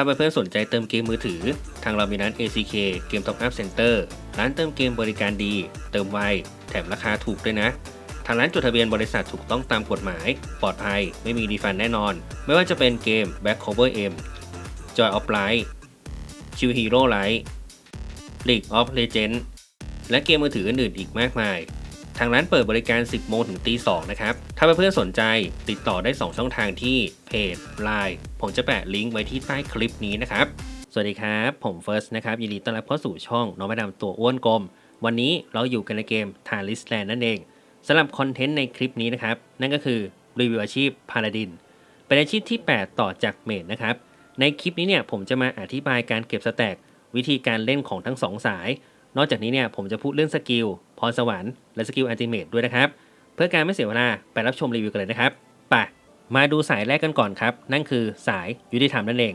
ถ้าเพื่อนๆสนใจเติมเกมมือถือ ทางเรามีร้าน ACK เกม Top Up Center ร้านเติมเกมบริการดี เติมไว แถมราคาถูกด้วยนะ ทางร้านจดทะเบียนบริษัทถูกต้องตามกฎหมาย ปลอดภัย ไม่มีดีฟันแน่นอน ไม่ว่าจะเป็นเกม Back Cover M Joy of Light Chill Hero Light League of Legends และเกมมือถืออื่นๆอีกมากมาย ทางร้านเปิดบริการ 10 โมงถึงตี2นะครับ ถ้าเพื่อนๆสนใจติดต่อได้ 2 ช่องทางที่เพจ Line ผมจะแปะลิงก์ไว้ที่ใต้คลิปนี้นะครับ สวัสดีครับ ผมเฟิร์สนะครับ ยินดีต้อนรับเข้าสู่ช่องน้องมาดามตัวอ้วนกลม วันนี้เราอยู่กันในเกม t a r i s Land นั่นเองสำหรับคอนเทนต์ในคลิปนี้นะครับ นั่นก็คือรีวิวอาชีพพา l าดิน เป็นอาชีพที่ 8 ต่อจากเมดนะครับ ในคลิปนี้เนี่ยผมจะมาอธิบายการเก็บสแต็กวิธีการเล่นของทั้งสองสาย นอกจากนี้เนี่ยผมจะพูดเรื่องสกิลพรสวรรค์และสกิลอัลติเมทด้วยนะครับ เพื่อการไม่เสียเวลาไปรับชมรีวิวกันเลยนะครับไปมาดูสายแรกกันก่อนครับ นั่นคือสายยุติธรรมนั่นเอง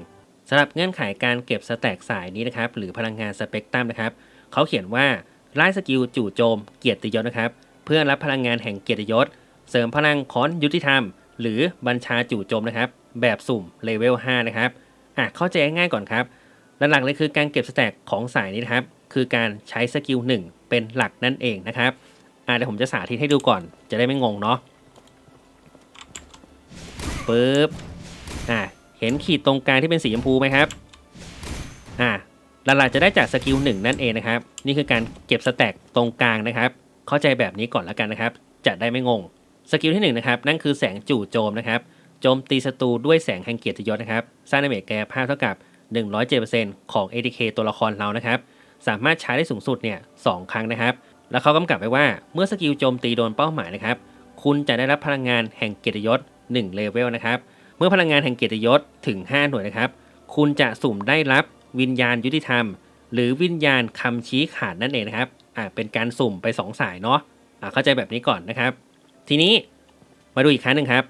สำหรับเงื่อนไขการเก็บสแต็กสายนี้นะครับหรือพลังงานสเปกตรัมนะครับเขาเขียนว่าไล่สกิลจู่โจม เกียรติยศนะครับ เพื่อรับพลังงานแห่งเกียรติยศ เสริมพลังค้อนยุติธรรม หรือบัญชาจู่โจมนะครับ แบบสุ่มเลเวล5นะครับอะเข้าใจง่ายก่อนครับหลักๆเลยคือการเก็บสแต็กของสายนี้นะครับ คือการใช้สกิล1เป็นหลักนั่นเองนะครับอ่าเดี๋ยวผมจะสาธิตให้ดูก่อน จะได้ไม่งงเนาะปึ๊บอ่าเห็นขีดตรงกลางที่เป็นสีชมพูไหมครับอ่าหลักๆจะได้จากสกิล1นั่นเองนะครับ นี่คือการเก็บสแต็กตรงกลางนะครับ เข้าใจแบบนี้ก่อนแล้วกันนะครับ จะได้ไม่งง สกิลที่1นนะครับ นั่นคือแสงจู่โจมนะครับ โจมตีศัตรูด้วยแสงแห่งเกียรติยศนะครับ สร้างดาเมจกายภาพเท่ากับ 107%ของ ATK ตัวละครเรานะครับ สามารถใช้ได้สูงสุดเนี่ยสองครั้งนะครับ แล้วเขากำกับไว้ว่าเมื่อสกิลโจมตีโดนเป้าหมายนะครับ คุณจะได้รับพลังงานแห่งเกียรติยศ1เลเวลนะครับ เมื่อพลังงานแห่งเกียรติยศถึง 5 หน่วยนะครับ คุณจะสุ่มได้รับวิญญาณยุติธรรม หรือวิญญาณคำชี้ขาดนั่นเองนะครับ อ่าเป็นการสุ่มไป 2 สายเนาะ อ่าเข้าใจแบบนี้ก่อนนะครับ ทีนี้มาดูอีกครั้งหนึ่งครับ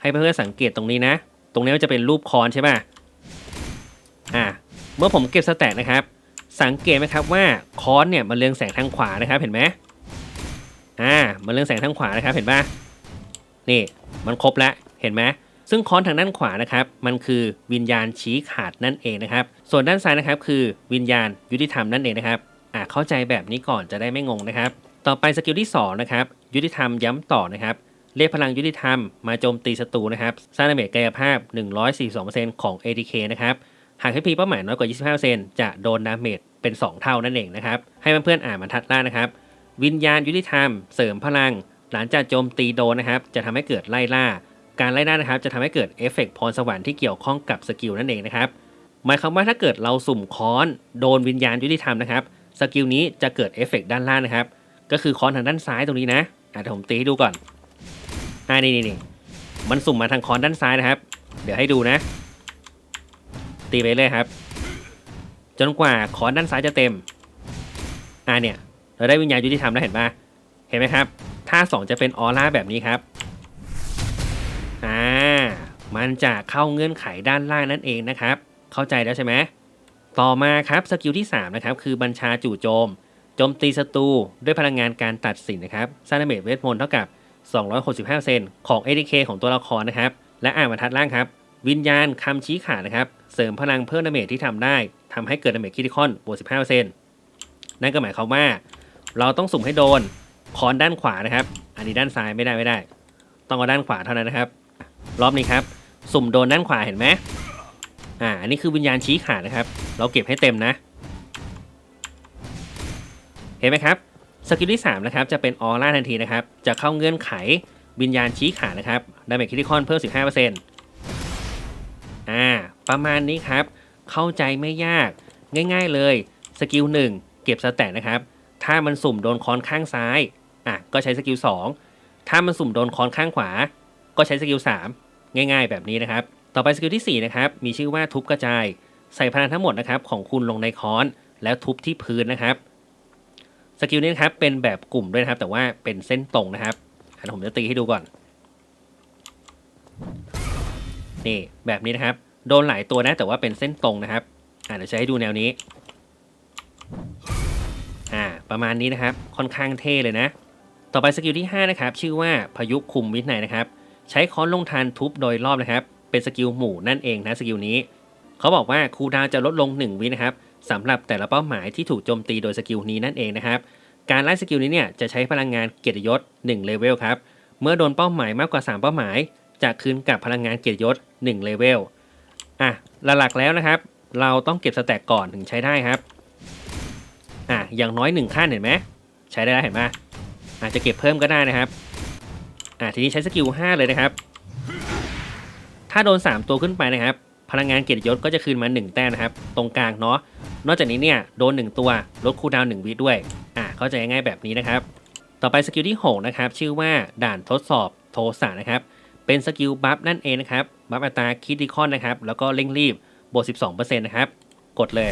ให้เพื่อนๆสังเกตตรงนี้นะ ตรงนี้มันจะเป็นรูปคอนใช่ป่ะ อ่า เมื่อผมเก็บสแตทนะครับ สังเกตไหมครับว่าคอนเนี่ยมันเรืองแสงทางขวานะครับเห็นไหมอ่ามันเรืองแสงทางขวานะครับเห็นป่ะนี่มันครบแล้วเห็นไหมซึ่งคอนทางด้านขวานะครับมันคือวิญญาณชี้ขาดนั่นเองนะครับ ส่วนด้านซ้ายนะครับคือวิญญาณยุติธรรมนั่นเองนะครับอ่าเข้าใจแบบนี้ก่อนจะได้ไม่งงนะครับ ต่อไปสกิลที่สองนะครับยุติธรรมย้ำต่อนะครับเรียกพลังยุติธรรมมาโจมตีศัตรูนะครับสร้างดาเมจกายภาพ 142%ของ ATK นะครับ หากให้พีเป้าหมายน้อยกว่า 25%จะโดนดาเมจเป็น 2 เท่านั่นเองนะครับ ให้เพื่อนๆอ่านบรรทัดล่านะครับ วิญญาณยุติธรรม เสริมพลัง หลังจากโจมตีโดนนะครับ จะทำให้เกิดไล่ล่า การไล่ล่านะครับ จะทำให้เกิดเอฟเฟกต์พรสวรรค์ที่เกี่ยวข้องกับสกิลนั่นเองนะครับ หมายความว่าถ้าเกิดเราสุ่มค้อนโดนวิญญาณยุติธรรมนะครับ สกิลนี้จะเกิดเอฟเฟกต์ด้านล่างนะครับ ก็คือค้อนทางด้านซ้ายตรงนี้นะอะเดี๋ยวผมตีให้ดูก่อนอ่านี่นี่นี่มันสุ่มมาทางค้อนด้านซ้ายนะครับ เดี๋ยวให้ดูนะ ตีไปเลยครับ จนกว่าค้อนด้านซ้ายจะเต็ม อ่าเนี่ย เราได้วิญญาณยุติธรรมแล้วเห็นปะเห็นไหมครับท่าสองจะเป็นออร่าแบบนี้ครับ อ่า มันจะเข้าเงื่อนไขด้านล่างนั่นเองนะครับ เข้าใจแล้วใช่ไหมต่อมาครับสกิลที่3นะครับคือบัญชาจู่โจมโจมตีศัตรูด้วยพลังงานการตัดสินนะครับสร้างดาเมจเวทมนต์เท่ากับ 265%ของ ATK ของตัวละครนะครับ และอ่านบรรทัดล่างครับ วิญญาณคำชี้ขาดนะครับ เสริมพลังเพิ่มดาเมจที่ทำได้ทำให้เกิดดาเมจคิติคอนบวก15%นั่นก็หมายความว่า เราต้องสุ่มให้โดนคอนด้านขวานะครับ อันนี้ด้านซ้ายไม่ได้ไม่ได้ ต้องเอาด้านขวาเท่านั้นนะครับ รอบนี้ครับ สุ่มโดนด้านขวาเห็นไหมอ่า อันนี้คือวิญญาณชี้ขาดนะครับ เราเก็บให้เต็มนะ เห็นไหมครับ สกิลที่3นะครับ จะเป็นออร่าทันทีนะครับ จะเข้าเงื่อนไขวิญญาณชี้ขาดนะครับ ดาเมจคิติคอนเพิ่ม 15%อ่า ประมาณนี้ครับ เข้าใจไม่ยาก ง่ายๆเลย สกิล1 เก็บสแตทนะครับ ถ้ามันสุ่มโดนคอนข้างซ้าย อะ ก็ใช้สกิล2 ถ้ามันสุ่มโดนคอนข้างขวา ก็ใช้สกิล3ง่าย ๆ แบบนี้นะครับ ต่อไปสกิลที่ 4 นะครับ มีชื่อว่าทุบกระจาย ใส่พลังทั้งหมดนะครับของคุณลงในค้อน แล้วทุบที่พื้นนะครับ สกิลนี้นะครับเป็นแบบกลุ่มด้วยนะครับ แต่ว่าเป็นเส้นตรงนะครับอะเดี๋ยวผมจะตีให้ดูก่อน นี่แบบนี้นะครับ โดนหลายตัวนะแต่ว่าเป็นเส้นตรงนะครับ อ่าเดี๋ยวใช้ให้ดูแนวนี้ อ่า ประมาณนี้นะครับ ค่อนข้างเท่เลยนะ ต่อไปสกิลที่ 5 นะครับ ชื่อว่าพายุคุมวิทย์ไหนนะครับ ใช้ค้อนลงทานทุบโดยรอบนะครับ เป็นสกิลหมู่นั่นเองนะสกิลนี้ เขาบอกว่าคูดาวจะลดลง 1 วินะครับสำหรับแต่ละเป้าหมายที่ถูกโจมตีโดยสกิลนี้นั่นเองนะครับ การไล่สกิลนี้เนี่ยจะใช้พลังงานเกียรติยศ1เลเวลครับ เมื่อโดนเป้าหมายมากกว่า 3 เป้าหมาย จะคืนกลับพลังงานเกียรติยศ1เลเวล อะหลักๆแล้วนะครับ เราต้องเก็บสแต็กก่อนถึงใช้ได้ครับอะอย่างน้อย1ขั้นเห็นไหมใช้ได้แล้วเห็นไหมอาจจะเก็บเพิ่มก็ได้นะครับอะทีนี้ใช้สกิล5เลยนะครับ ถ้าโดน 3 ตัวขึ้นไปนะครับ พลังงานเกียรติยศก็จะคืนมา 1 แต้มนะครับ ตรงกลางเนาะนอกจากนี้เนี่ยโดน 1 ตัวลดคูลดาวน์1วิด้วยอะเข้าใจง่ายๆแบบนี้นะครับ ต่อไปสกิลที่6นะครับชื่อว่าด่านทดสอบโทสะนะครับเป็นสกิลบัฟนั่นเองนะครับ บัฟอัตราคิดดิคอนนะครับ แล้วก็เร่งรีบบวก12%นะครับ กดเลย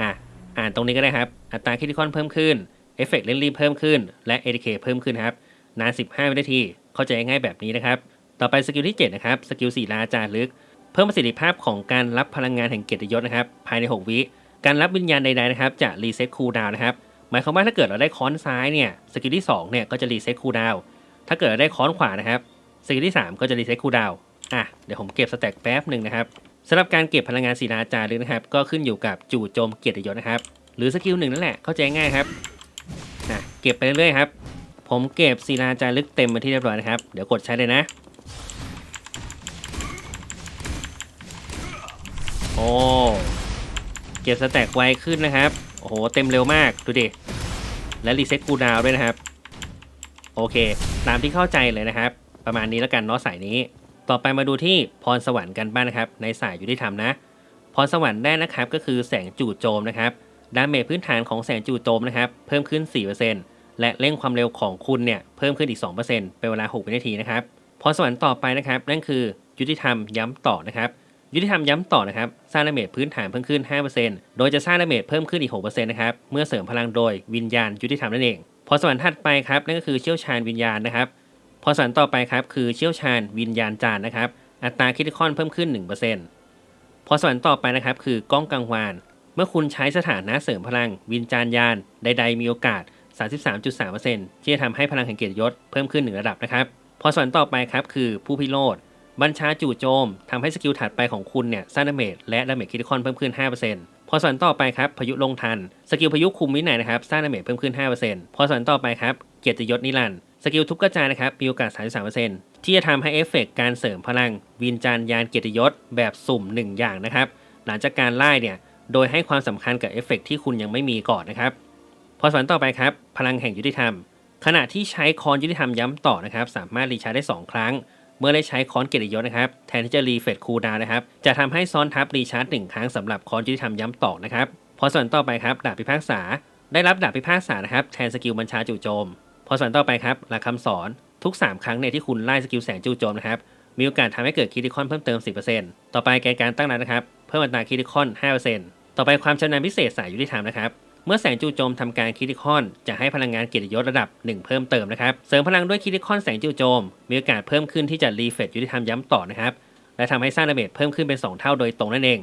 อะ อ่านตรงนี้ก็ได้ครับ อัตราคิดดิคอนเพิ่มขึ้น เอฟเฟกต์เร่งรีบเพิ่มขึ้น และ ATK เพิ่มขึ้นครับ นาน 15 วินาที เข้าใจง่ายแบบนี้นะครับ ต่อไปสกิลที่ 7 นะครับ สกิล4ลาจารึก เพิ่มประสิทธิภาพของการรับพลังงานแห่งเกียรติยศนะครับ ภายใน 6 วิ การรับวิญญาณใดๆนะครับ จะรีเซ็ตคูลดาวน์นะครับ หมายความว่าถ้าเกิดเราได้ค้อนซ้ายเนี่ย สกิลที่2เนี่ยก็จะรีเซ็ตคูลดาวน์ถ้าเกิดเราได้ค้อนขวานะครับสกิลที่ 3 ก็จะรีเซ็ตคูลดาวน์ อะเดี๋ยวผมเก็บสแต็กแป๊บหนึ่งนะครับสำหรับการเก็บพลังงานศิลาจารึกนะครับ ก็ขึ้นอยู่กับจู่โจมเกียรติยศนะครับ หรือสกิลหนึ่งนั่นแหละเข้าใจง่ายครับอะเก็บไปเรื่อยๆครับ ผมเก็บศิลาจารึกเต็มไปที่เรียบร้อยนะครับ เดี๋ยวกดใช้เลยนะ โอ้เก็บสแต็กไวขึ้นนะครับ โอ้โหเต็มเร็วมากดูดิและรีเซ็ตคูดาวน์ด้วยนะครับ โอเค ตามที่เข้าใจเลยนะครับ ประมาณนี้แล้วกันเนาะสายนี้ ต่อไปมาดูที่พรสวรรค์กันบ้างนะครับ ในสายยุติธรรมนะพรสวรรค์แรกนะครับก็คือแสงจู่โจมนะครับดาเมจพื้นฐานของแสงจู่โจมนะครับเพิ่มขึ้น 4%และเร่งความเร็วของคุณเนี่ยเพิ่มขึ้นอีก 2%เป็นเวลา 6 วินาทีนะครับพรสวรรค์ต่อไปนะครับ นั่นคือยุติธรรมย้ำต่อนะครับ ยุติธรรมย้ำต่อนะครับ สร้างดาเมจพื้นฐานเพิ่มขึ้น 5%โดยจะสร้างดาเมจเพิ่มขึ้นอีก 6%นะครับ เมื่อเสริมพลังโดยวิญญาณยุติธรรมนั่นเองพรสวรรค์ถัดไปครับนั่นก็คือเชี่ยวชาญวิญญาณนะครับ พรสวรรค์ต่อไปครับคือเชี่ยวชาญวิญญาณจารย์นะครับ อัตราคิติคอนเพิ่มขึ้น 1%พรสวรรค์ต่อไปนะครับคือกล้องกังวาน เมื่อคุณใช้สถานะเสริมพลัง วิญญาณยานใด ๆ มีโอกาส 33.3%ที่จะทำให้พลังแห่งเกียรติยศเพิ่มขึ้นหนึ่งระดับนะครับพรสวรรค์ต่อไปครับคือผู้พิโรธบัญชาจู่โจมทำให้สกิลถัดไปของคุณเนี่ยสร้างดาเมจและดาเมจคิติคอนเพิ่มขึ้น 5%พอส่วนต่อไปครับพายุลงทัน สกิลพายุคุมวินัยนะครับสร้างดาเมจเพิ่มขึ้น 5%พอส่วนต่อไปครับเกียรติยศนิรันดร์ สกิลทุบกระจายนะครับมีโอกาส 33%ที่จะทำให้เอฟเฟกต์การเสริมพลังวินจานยานเกียรติยศแบบสุ่ม 1 อย่างนะครับ หลังจากการไล่เนี่ย โดยให้ความสำคัญกับเอฟเฟกต์ที่คุณยังไม่มีก่อนนะครับ พอส่วนต่อไปครับ พลังแห่งยุติธรรม ขณะที่ใช้คอนยุติธรรมย้ำต่อนะครับ สามารถรีชาร์จได้ 2 ครั้ง เมื่อได้ใช้คอนเกียรติยศนะครับ แทนที่จะรีเฟรชคูดานะครับ จะทำให้ซ้อนทับรีชาร์จหนึ่งครั้งสำหรับคอนยุติธรรมย้ำต่อนะครับ พอส่วนต่อไปครับ ดาบพิพากษา ได้รับดาบพิพากษานะครับ แทนสกิลบัญชาจู่โจม พอส่วนต่อไปครับหลักคำสอนทุก 3 ครั้งเนี่ยที่คุณไล่สกิลแสงจู่โจมนะครับ มีโอกาสทำให้เกิดคิติคอนเพิ่มเติม 10%ต่อไปแกนการตั้งรับนะครับ เพิ่มอัตราคิติคอน 5%ต่อไปความชำนาญพิเศษสายยุติธรรมนะครับ เมื่อแสงจู่โจมทำการคิติคอน จะให้พลังงานเกียรติยศระดับ 1 เพิ่มเติมนะครับ เสริมพลังด้วยคิติคอนแสงจู่โจม มีโอกาสเพิ่มขึ้นที่จะรีเฟรชยุติธรรมย้ำต่อนะครับ และทำให้สร้างดาเมจเพิ่มขึ้นเป็น 2 เท่าโดยตรงนั่นเอง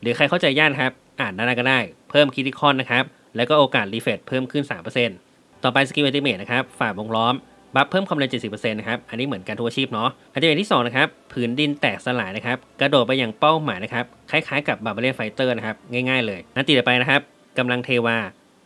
หรือใครเข้าใจยากครับ อ่านด้านก็ได้ เพิ่มคิติคอนนะครับ แล้วก็โอกาสรีเฟรชเพิ่มขึ้น 3% ต่อไปสกิลอัติเมทนะครับฝ่าวงล้อมบัฟเพิ่มความเร็ว 70%นะครับ อันนี้เหมือนกันทุกอาชีพเนาะอัลติเมทที่2นะครับ ผืนดินแตกสลายนะครับ กระโดดไปอย่างเป้าหมายนะครับ คล้ายๆกับบาร์เบเรียนไฟเตอร์นะครับ ง่ายๆเลยนันตีต่อไปนะครับกำลังเทวา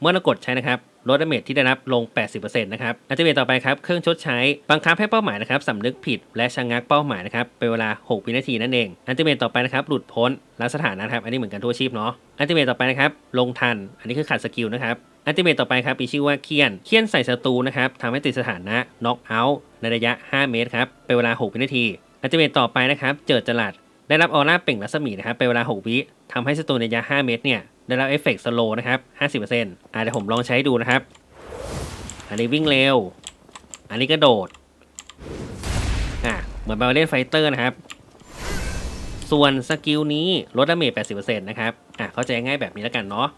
เมื่อเรากดใช้นะครับ ลดดาเมจที่ได้รับลง 80%นะครับ อัลติเมทต่อไปครับ เครื่องชดใช้ บังคับให้เป้าหมายนะครับสำนึกผิดและชะงักเป้าหมายนะครับ เป็นเวลา 6 วินาทีนั่นเอง อัลติเมทต่อไปนะครับ หลุดพ้นละสถานะครับ อันนี้เหมือนกันทั่วอาชีพเนาะ อัลติเมทต่อไปนะครับ ลงทัน อันนี้คือขาดสกิลนะครับ อัลติเมทต่อไปครับมีชื่อว่าเคียน เคียนใส่ศัตรูนะครับทำให้ติดสถานะน็อกเอาท์ในระยะ 5 เมตรครับ เป็นเวลา 6 วินาที อัลติเมทต่อไปนะครับ เจิดจลัด ได้รับออร่าเปล่งรัศมีนะครับ เป็นเวลา 6 วิทำให้ศัตรูในระยะ 5 เมตรเนี่ย ได้รับเอฟเฟกต์สโลนะครับ 50%อ่าเดี๋ยวผมลองใช้ดูนะครับ อันนี้วิ่งเร็ว อันนี้กระโดด อะ เหมือนบาเล่นไฟเตอร์นะครับ ส่วนสกิลนี้ลดดาเมจ80%นะครับ อะเข้าใจง่ายแบบนี้แล้วกันเนาะ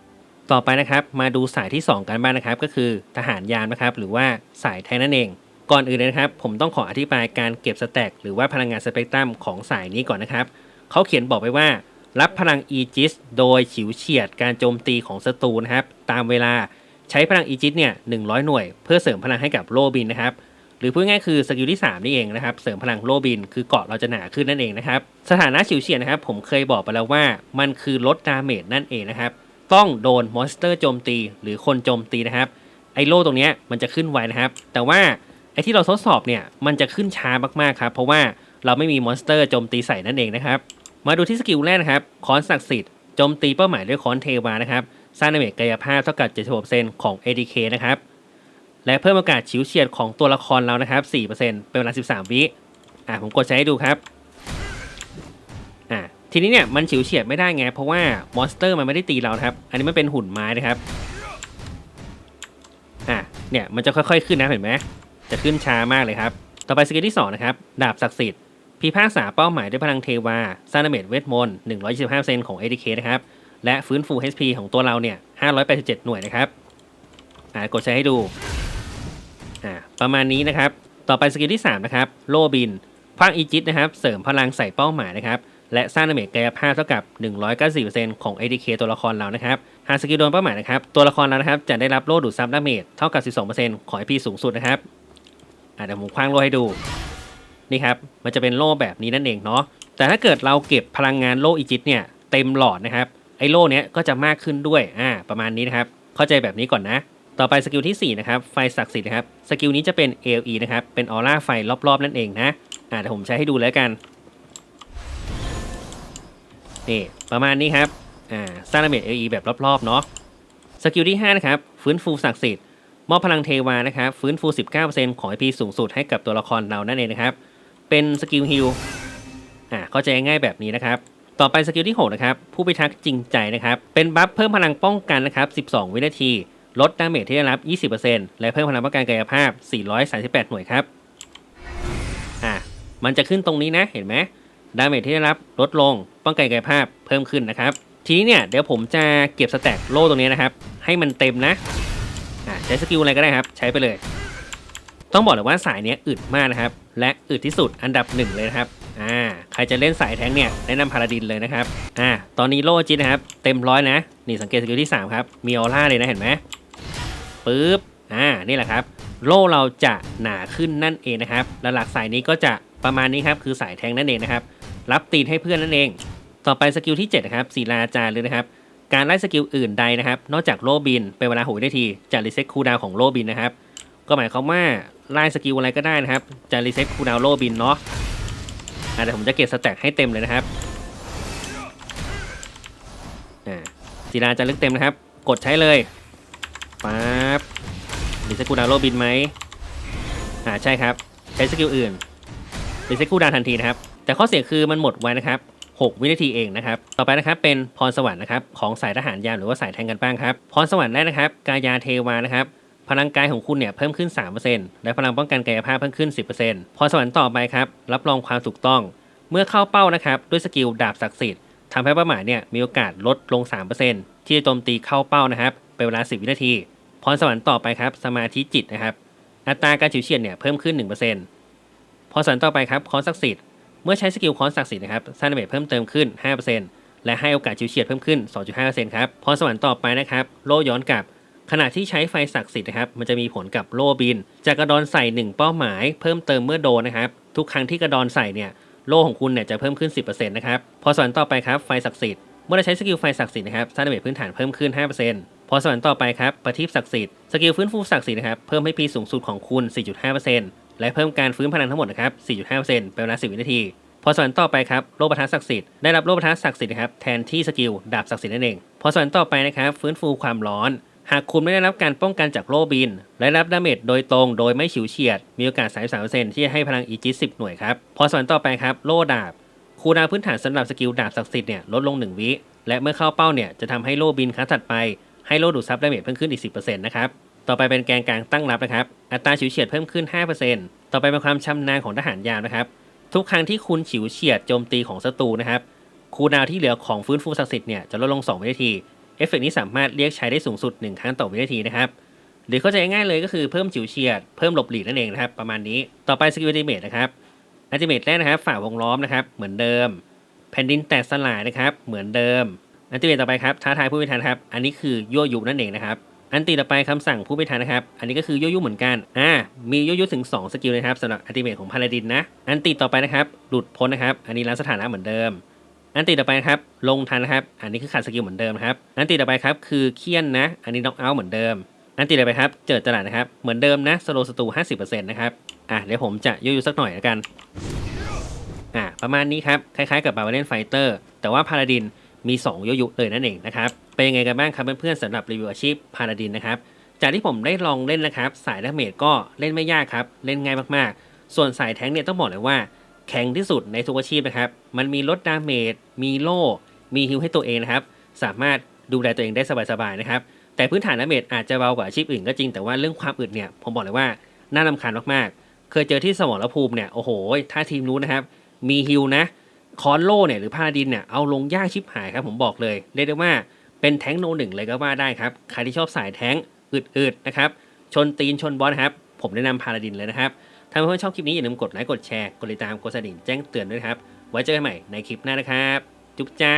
ต่อไปนะครับมาดูสายที่ 2 กันบ้างนะครับ ก็คือทหารยานนะครับ หรือว่าสายแทนนั่นเอง ก่อนอื่นเลยนะครับ ผมต้องขออธิบายการเก็บสแต็กหรือว่าพลังงานสเปกตรัมของสายนี้ก่อนนะครับเขาเขียนบอกไว้ว่า รับพลังอีจิสโดยฉิวเฉียดการโจมตีของศัตรูนะครับ ตามเวลาใช้พลังอีจิสเนี่ย100หน่วย เพื่อเสริมพลังให้กับโลบินนะครับหรือพูดง่ายคือสกิลที่ 3 นี่เองนะครับ เสริมพลังโลบิน คือเกาะเราจะหนาขึ้นนั่นเองนะครับ สถานะฉิวเฉียดนะครับ ผมเคยบอกไปแล้วว่ามันคือลดดาเมจนั่นเองนะครับ ต้องโดนมอนสเตอร์โจมตีหรือคนโจมตีนะครับไอโล่ตรงนี้มันจะขึ้นไวนะครับ แต่ว่าไอที่เราทดสอบเนี่ยมันจะขึ้นช้ามากๆครับเพราะว่าเราไม่มีมอนสเตอร์โจมตีใส่นั่นเองนะครับมาดูที่สกิลแรกนะครับคอนศักดิ์สิทธิ์โจมตีเป้าหมายด้วยคอนเทวานะครับสร้างดาเมจกายภาพเท่ากับ 76%ของ ADK นะครับและเพิ่มโอกาสฉิวเฉียดของตัวละครเรานะครับ 4%เป็นเวลา 13 วิอะผมกดใช้ให้ดูครับ ทีนี้เนี่ยมันฉิวเฉียดไม่ได้ไง เพราะว่ามอนสเตอร์มันไม่ได้ตีเราครับ อันนี้มันเป็นหุ่นไม้นะครับอะเนี่ยมันจะค่อยๆขึ้นนะเห็นไหมจะขึ้นช้ามากเลยครับ ต่อไปสกิลที่2นะครับดาบศักดิ์สิทธิ์พิพากษาเป้าหมายด้วยพลังเทวาสร้างดาเมจเวทมนต์125%ของ ADK นะครับและฟื้นฟู HP ของตัวเราเนี่ย587 หน่วยนะครับอ่ากดใช้ให้ดูอ่าประมาณนี้นะครับ ต่อไปสกิลที่3นะครับโลบินคว้างอีจิตนะครับ เสริมพลังใส่เป้าหมายนะครับ และสร้างดาเมจกายภาพเท่ากับ 194%ของ ADK ตัวละครเรานะครับ หากสกิลโดนเป้าหมายนะครับ ตัวละครเรานะครับจะได้รับโล่ดูดซับดาเมจเท่ากับ 12%ของ IP สูงสุดนะครับอ่าเดี๋ยวผมคว้างโล่ให้ดู นี่ครับ มันจะเป็นโล่แบบนี้นั่นเองเนาะ แต่ถ้าเกิดเราเก็บพลังงานโล่อีจิตเนี่ยเต็มหลอดนะครับ ไอ้โล่เนี้ยก็จะมากขึ้นด้วย อ่า ประมาณนี้นะครับ เข้าใจแบบนี้ก่อนนะ ต่อไปสกิลที่4นะครับ ไฟศักดิ์สิทธิ์นะครับ สกิลนี้จะเป็น AOE นะครับ เป็นออร่าไฟรอบๆนั่นเองนะ อ่าเดี๋ยวผมใช้ให้ดูแล้วกัน นี่ประมาณนี้ครับอ่าสร้างดาเมจ AOE แบบรอบๆเนาะสกิลที่ 5 นะครับ ฟื้นฟูศักดิ์สิทธิ์มอบพลังเทวานะครับ ฟื้นฟู 19%ของ IP สูงสุดให้กับตัวละครเรานั่นเองนะครับ เป็นสกิลฮิลอ่าเข้าใจง่ายแบบนี้นะครับ ต่อไปสกิลที่ 6 นะครับ ผู้พิทักษ์จริงใจนะครับ เป็นบัฟเพิ่มพลังป้องกันนะครับ 12 วินาที ลดดาเมจที่ได้รับ 20%และเพิ่มพลังป้องกันกายภาพ 438 หน่วยครับอ่ามันจะขึ้นตรงนี้นะเห็นไหม ดาเมจที่ได้รับลดลง ป้องกันกายภาพเพิ่มขึ้นนะครับ ทีนี้เนี่ยเดี๋ยวผมจะเก็บสแต็กโล่ตรงนี้นะครับ ให้มันเต็มนะอ่าใช้สกิลอะไรก็ได้ครับ ใช้ไปเลย ต้องบอกเลยว่าสายเนี้ยอึดมากนะครับ และอึดที่สุดอันดับหนึ่งเลยนะครับอ่าใครจะเล่นสายแท้งเนี่ยแนะนำพาราดินเลยนะครับอ่าตอนนี้โล่จิตนะครับ เต็มร้อยนะนี่สังเกตสกิลที่ 3 ครับ มีออร่าเลยนะเห็นไหมปึ๊บอ่านี่แหละครับ โล่เราจะหนาขึ้นนั่นเองนะครับและหลักสายนี้ก็จะประมาณนี้ครับคือสายแทงนั่นเองนะครับ รับตีนให้เพื่อนนั่นเอง ต่อไปสกิลที่7นะครับศิลาจารย์เลยนะครับ การไล่สกิลอื่นใดนะครับ นอกจากโลบินเป็นเวลาหกวินาทีจะรีเซ็ตคูลดาวของโลบินนะครับ ก็หมายความว่าไล่สกิลอะไรก็ได้นะครับ จะรีเซ็ตคูลดาวโลบินเนาะอะเดี๋ยวผมจะเก็บสแต็กให้เต็มเลยนะครับอ่าศิลาจะลึกเต็มนะครับ กดใช้เลยปั๊บรีเซ็ตคูลดาวโลบินไหมอ่าใช่ครับ ใช้สกิลอื่นรีเซ็ตคูลดาวทันทีนะครับ แต่ข้อเสียคือมันหมดไว้นะครับ 6 วินาทีเองนะครับ ต่อไปนะครับเป็นพรสวรรค์นะครับของสายทหารยามหรือว่าสายแทงกันบ้างครับ พรสวรรค์แรกนะครับ กายาเทวานะครับ พลังกายของคุณเนี่ยเพิ่มขึ้น 3%และพลังป้องกันกายภาพเพิ่มขึ้น 10%พรสวรรค์ต่อไปครับ รับรองความถูกต้อง เมื่อเข้าเป้านะครับด้วยสกิลดาบศักดิ์สิทธิ์ทำให้เป้าหมายเนี่ยมีโอกาสลดลง 3%ที่จะโจมตีเข้าเป้านะครับเป็นเวลา 10 วินาที พรสวรรค์ต่อไปครับ สมาธิจิตนะครับ อัตราการฉิวเฉียดเนี่ยเพิ่มขึ้น 1%พรสวรรค์ต่อไปครับคอนศักดิ์สิทธิ์ เมื่อใช้สกิลคอนศักดิ์สิทธิ์นะครับสร้างดาเมจเพิ่มเติมขึ้น 5%และให้โอกาสชิวเฉียดเพิ่มขึ้น 2.5%ครับพรสวรรค์ต่อไปนะครับ โล่ย้อนกลับ ขณะที่ใช้ไฟศักดิ์สิทธิ์นะครับ มันจะมีผลกับโล่บิน จะกระดอนใส่ 1 เป้าหมาย เพิ่มเติมเมื่อโดนนะครับ ทุกครั้งที่กระดอนใส่เนี่ย โล่ของคุณเนี่ยจะเพิ่มขึ้น 10%นะครับ พรสวรรค์ต่อไปครับ ไฟศักดิ์สิทธิ์ เมื่อใช้สกิลไฟศักดิ์สิทธิ์นะครับ สร้างดาเมจพื้นฐานเพิ่มขึ้น 5%พรสวรรค์ต่อไปครับ ประทีปศักดิ์สิทธิ์ สกิลฟื้นฟูศักดิ์สิทธิ์นะครับ เพิ่มให้พีสูงสุดของคุณ 4.5% และเพิ่มการฟื้นพลังทั้งหมดนะครับ 4.5%เป็นเวลา 10 วินาที พอสวรรค์ต่อไปครับ โลปะทะศักดิ์สิทธิ์ ได้รับโลปะทะศักดิ์สิทธิ์นะครับ แทนที่สกิล ดาบศักดิ์สิทธิ์นั่นเอง พอสวรรค์ต่อไปนะครับ ฟื้นฟูความร้อน หากคุณไม่ได้รับการป้องกันจากโลบิน และรับดาเมจโดยตรง โดยไม่ฉิวเฉียด มีโอกาส 33%ที่จะให้พลังอีจิต10 หน่วยครับ พอสวรรค์ต่อไปครับ โลดาบ คูดาวน์พื้นฐานสำหรับสกิลดาบศักดิ์สิทธิ์เนี่ยลดลง 1 วิ และเมื่อเข้าเป้าเนี่ยจะทำให้โลบินครั้งถัดไปให้โลดูดซับดาเมจเพิ่มขึ้นอีก 10%นะครับ ต่อไปเป็นแกนกลางตั้งรับนะครับ อัตราฉิวเฉียดเพิ่มขึ้น 5%ต่อไปเป็นความชำนาญของทหารยามนะครับ ทุกครั้งที่คุณฉิวเฉียดโจมตีของศัตรูนะครับ คูลดาวที่เหลือของฟื้นฟูศักดิ์สิทธิ์เนี่ยจะลดลง 2 วินาที เอฟเฟกต์นี้สามารถเรียกใช้ได้สูงสุด 1 ครั้งต่อวินาทีนะครับหรือเข้าใจง่ายๆเลยก็คือเพิ่มฉิวเฉียด เพิ่มหลบหลีกนั่นเองนะครับ ประมาณนี้ ต่อไปสกิลอัติเมทนะครับอัติเมทแรกนะครับ ฝ่าวงล้อมนะครับ เหมือนเดิม แผ่นดินแตกสลายนะครับ เหมือนเดิมอัติเมทต่อไปครับ ท้าทายผู้พิทักษ์ครับ อันนี้คือยั่วยุนั่นเองนะครับ อันตีต่อไปคำสั่งผู้พิทักษ์นะครับ อันนี้ก็คือยุยุเหมือนกัน อ่า มียุยุถึง 2 สกิลนะครับสำหรับอัติเมทของพาลาดินนะ อันตีต่อไปนะครับ หลุดพ้นนะครับ อันนี้ล้างสถานะเหมือนเดิม อันตีต่อไปครับ ลงทันนะครับ อันนี้คือขาดสกิลเหมือนเดิมนะครับ อันตีต่อไปครับ คือเคี่ยนนะ อันนี้น็อกเอาท์เหมือนเดิม อันตีต่อไปครับ เจิดตลาดนะครับ เหมือนเดิมนะ สโลสตู50%นะครับ อะเดี๋ยวผมจะยุยุสักหน่อยแล้วกัน อะประมาณนี้ครับ คล้ายๆ กับบา v าเลนไฟเตอร์ แต่ว่าพาลาดิน มี2ยยุเลยนั่นเองนะครับ เป็นยังไงกันบ้างครับเพื่อนๆสำหรับรีวิวอาชีพพาลาดินนะครับ จากที่ผมได้ลองเล่นนะครับ สายดาเมจก็เล่นไม่ยากครับ เล่นง่ายมากๆ ส่วนสายแทงเนี่ยต้องบอกเลยว่า แข็งที่สุดในทุกอาชีพนะครับ มันมีลดดาเมจ มีโล่ มีฮิลให้ตัวเองนะครับ สามารถดูแลตัวเองได้สบายๆนะครับ แต่พื้นฐานดาเมจอาจจะเบากว่าอาชีพอื่นก็จริง แต่ว่าเรื่องความอึดเนี่ยผมบอกเลยว่าน่ารำคาญมากๆ เคยเจอที่สมรภูมิเนี่ย โอ้โห ถ้าทีมนู้นนะครับ มีฮิลนะ คอนโลเนี่ยหรือพาราดินเนี่ยเอาลงยากชิบหายครับผมบอกเลยเรียกได้ว่าเป็นแท้งโนหนึ่งเลยก็ว่าได้ครับใครที่ชอบสายแท้งอึดๆนะครับชนตีนชนบอลนครับผมแนะนำพาราดินเลยนะครับถ้าเพื่อนๆชอบคลิปนี้อย่าลืมกดไลค์กดแชร์กดติดตามกดกระดิ่งแจ้งเตือนด้วยครับไว้เจอกันใหม่ในคลิปหน้านะครับ จุ๊บจ้า